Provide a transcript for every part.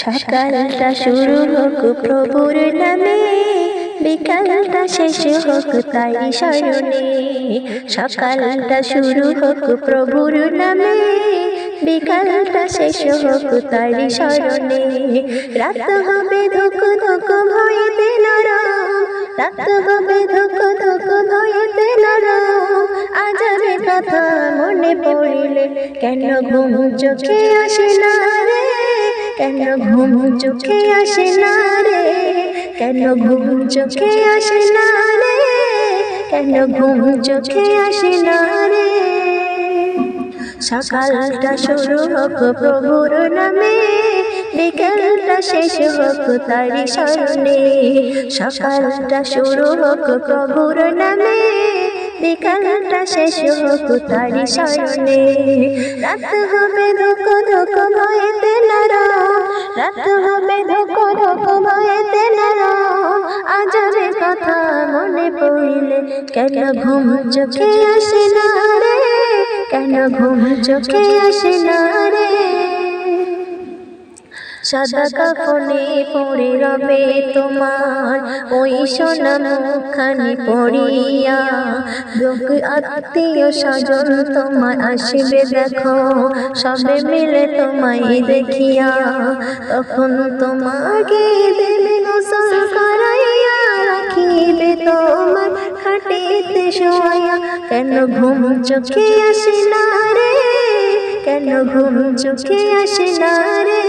সকালটা শুরু হোক প্রভুর নামে, বিকালটা শেষ হোক তাই স্মরণে। সকালটা শুরু হোক প্রভুর নামে, বিকালটা শেষ হোক তাই স্মরণে। রাত হবে ধুক ধুক ভয়েতে নরম, রাত হবে ধুক ধুক ভয়েতে নরম। আজারে কথা মনে পড়িলে কেন ঘুম চোখে আসে না? কেন ঘুম চোখে আসে না রে? কেন ঘুম চোখে আসে না রে? কেন ঘুম চোখে আসে না রে? সকালটা শুরু হোক প্রভুর নামে, বিকেলটা শেষ হোক তারি স্মরণে। সকালটা শুরু হোক প্রভুর নামে, বিকালটা শেষ হোক তারি স্মরণে। রাত হবে ধোক ধোক ভয়েতে রাত হবে ধোক ধোক নরম আজরে কথা মনে পড়িলে কেন ঘুম চোখে আসে না রে? কেন ঘুম চোখে আসে না রে? সাদা কাফনে পড়ে রবে তোমার, ওই সোনা মুখানি পড়িয়া। লোক আত্মীয় স্বজন তোমার আসবে দেখো, সবে মিলে তোমায় দেখিয়া। তখন তোমাকে দেবে গোসল করাইয়া রাখিবে তোমার, খাটিতে শোয়া কেন ঘুম চোখে আসে না রে, কেন ঘুম চোখে আসে না রে?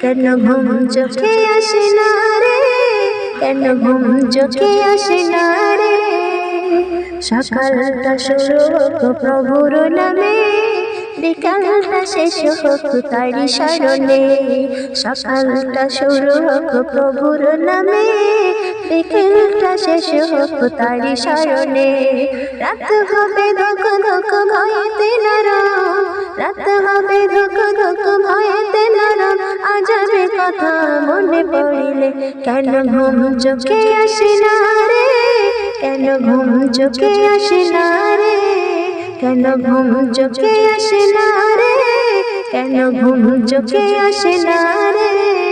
কেন ঘুম চোখে আসে না রে? কেন ঘুম চোখে আসে না রে? সকালটা শুরু প্রভুর নামে, বিকালটা শেষ হোক তারি স্মরণে। সকালটা শুরু হোক প্রভুর নামে, বিকেলটা শেষ হোক তারি স্মরণে। রাত হবে ধোক ধোক ভয়েতে নরম, রাত হবে ধোক ধোক কথা মনে পড়িলে কেন ঘুম চোখে আসে না রে? কেন ঘুম চোখে আসে না রে? কেন ঘুম চোখে আসে না রে? কেন ঘুম চোখে আসে না রে?